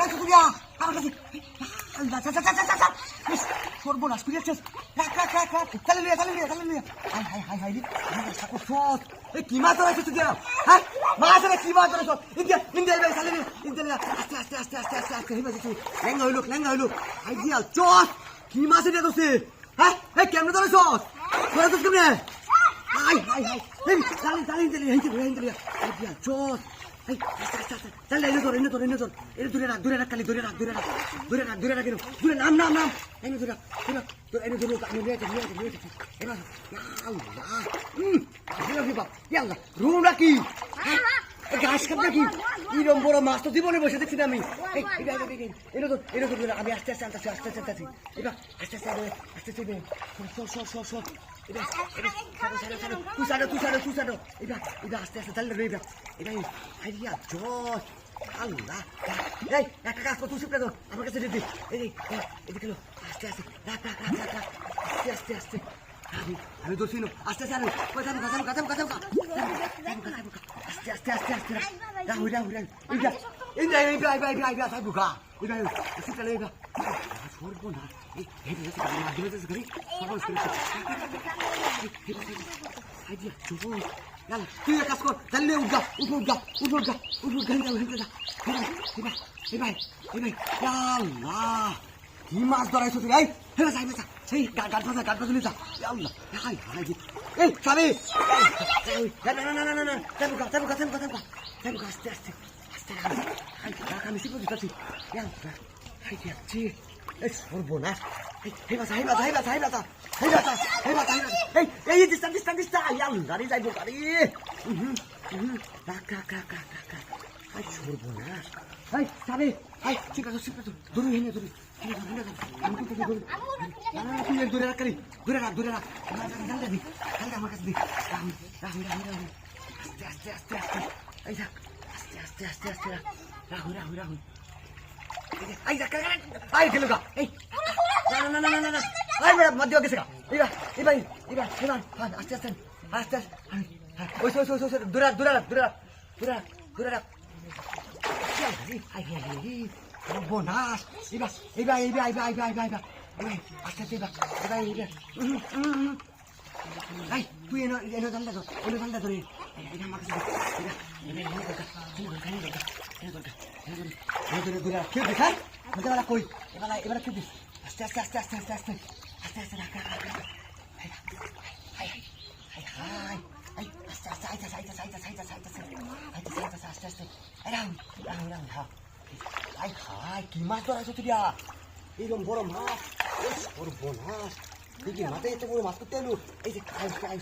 লাগছে তুমি আমার কাছে। সর্বনাশ তুই যাচ্ছিস রাখ রাখ রাখ রাখ। চালে নিয়ে চালে নিয়ে চালে নিয়ে হাই হাই হাই হাই রে। ঠাকুর সত এই কি মাছ ধরেছিস তুই হ্যাঁ? মাছ রে কি মাছ ধরেছ? ইন্ডিয়া ইন্ডিয়া এবার চালে নিয়ে ইন্ডিয়া আস্তে আস্তে আস্তে আস্তে আস্তে আস্তে হেবে যাচ্ছিস ল্যাঙ্গা হইলুক ল্যাঙ্গা হইলুক। চাল এনে ধর এনে ধর এনে ধর। এনে ধরে রাখ ধরে রাখ খালি ধরে রাখ ধরে রাখ। ধরে রাখ ধরে রাখ এনে দূরে নাম নাম নাম। এনে ধরে রাখ ধরে রাখ। দূরে এনে ধরে আমি নিয়ে নিয়ে নিয়ে এবার আল্লাহ। হুম বাপ ইয়াল্লাহ রুম নাকি গাছ খাত নাকি কিরম বড় মাছ তো জীবনে বসে দেখছি না আমি আমি আস্তে আস্তে আস্তে আস্তে আস্তে আস্তে এবার আস্তে আস্তে আস্তে সর তুই সারো তুই সারো এটা আস্তে আস্তে একটা কাজ কর তুই এদিকে আস্তে আস্তে আস্তে আস্তে আস্তে আমি ধরছি না আস্তে আস্তে কাঁচাম কাঁচাম কাঁচাম কাঁচাম আস্তে আস্তে আস্তে আস্তে যা হইরা হইরা এইটা এইটা এইটা এইটা এইটা এইটা সাই বুকা এইটা আস্তে চলে এইটা সরব না এই হেঁটে যাচ্ছে গাড়ি মাধ্যমে যাচ্ছে গাড়ি সরব সরব আইডিয়া চুপ উঠ উঠ উঠ কি মাছ ধরাইছো তুই এই হেঁটে যাই বেচা সেই গাট ফাঁসা গাট ফাঁসা যা। আল্লাহ, হাই হাই এই সাবে না না না না না না গা যাব গা যাব গা আস্তে আস্তে আস্তে হাই রাখ আমি শিখে দিচ্ছি আল্লাহ, হাই যাচ্ছি এই, সর্বনাশ। এই, হে বাসা হে বাসা হে বাসা হে বাসা হে বাসা হে বাসা হে বাসা এই এই দিস্তা দিস্তা দিস্তা ইয়াল গাড়ি যাইব গাড়ি হুম হুম রাখ রাখ রাখ। আই চোরবো না আই সারে আই চিকা চিকা ধরু হেনে ধরু আমি তো তোকে ধরু তুই দূরে রাখ করি দূরে রাখ দূরে রাখ জানতে দি জানতে আমার কাছে দি রাম রাম রাম রাম আস্তে আস্তে আস্তে আস্তে আই যা আস্তে আস্তে আস্তে আস্তে রাহু রাহু রাহু আই যা কাকা আই গেল গা এই না না না না না না আই মেরা মধ্য গেছে গা ইবা ইবা ইবা ইবা আস্তে আস্তে আস্তে আস্তে ওই ওই ওই দূরে রাখ দূরে রাখ দূরে রাখ দূরে রাখ দূরে রাখ iba, iba, iba, iba, iba, iba, iba, iba, hasta, iba, iba, iba, ay, তুই এনো এনো জানলা তো এনো জানলা ধরে এটা আমার কাছে এটা এটা এনো এনো দরকার এনো দরকার এনো দরকার এনো দরকার এনো দরকার দূরে কেউ দেখাই মজা বেলা কই এবার এবার কেউ দিস আস্তে আস্তে আস্তে আস্তে আস্তে আস্তে আস্তে আস্তে রাখ রাখ রাখ হাই হাই হাই হাই হাই আস্তে আস্তে আইতা আইতা আইতা আইতা আইতা আইতা আস্তে আস্তে এই রাম রাম রাম হা হাই খাই কি মাছ ধরাইছো তুই এরকম বড় মাছ ওর বোনাস দেখি মাথায় এত বড় মাছ করতে এলো এই যে খাই খাই